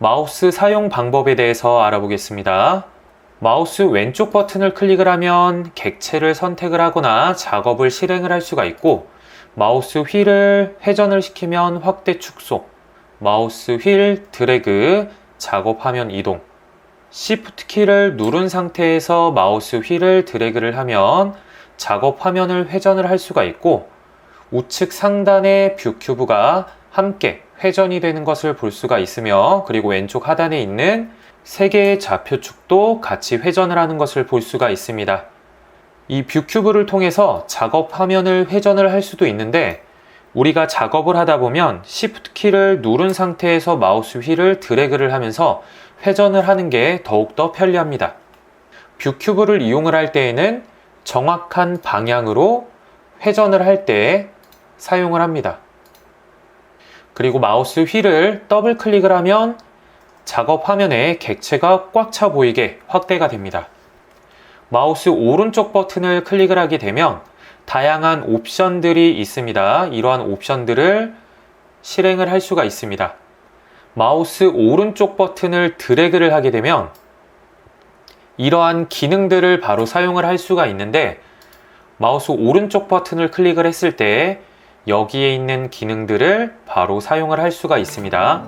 마우스 사용 방법에 대해서 알아보겠습니다. 마우스 왼쪽 버튼을 클릭을 하면 객체를 선택을 하거나 작업을 실행을 할 수가 있고 마우스 휠을 회전을 시키면 확대 축소, 마우스 휠 드래그, 작업 화면 이동, Shift 키를 누른 상태에서 마우스 휠을 드래그를 하면 작업 화면을 회전을 할 수가 있고 우측 상단의 뷰 큐브가 함께 회전이 되는 것을 볼 수가 있으며 그리고 왼쪽 하단에 있는 세 개의 좌표축도 같이 회전을 하는 것을 볼 수가 있습니다. 이 뷰 큐브를 통해서 작업 화면을 회전을 할 수도 있는데 우리가 작업을 하다 보면 Shift 키를 누른 상태에서 마우스 휠을 드래그를 하면서 회전을 하는 게 더욱더 편리합니다. 뷰 큐브를 이용을 할 때에는 정확한 방향으로 회전을 할 때 사용을 합니다. 그리고 마우스 휠을 더블 클릭을 하면 작업 화면에 객체가 꽉 차 보이게 확대가 됩니다. 마우스 오른쪽 버튼을 클릭을 하게 되면 다양한 옵션들이 있습니다. 이러한 옵션들을 실행을 할 수가 있습니다. 마우스 오른쪽 버튼을 드래그를 하게 되면 이러한 기능들을 바로 사용을 할 수가 있는데 마우스 오른쪽 버튼을 클릭을 했을 때 여기에 있는 기능들을 바로 사용을 할 수가 있습니다.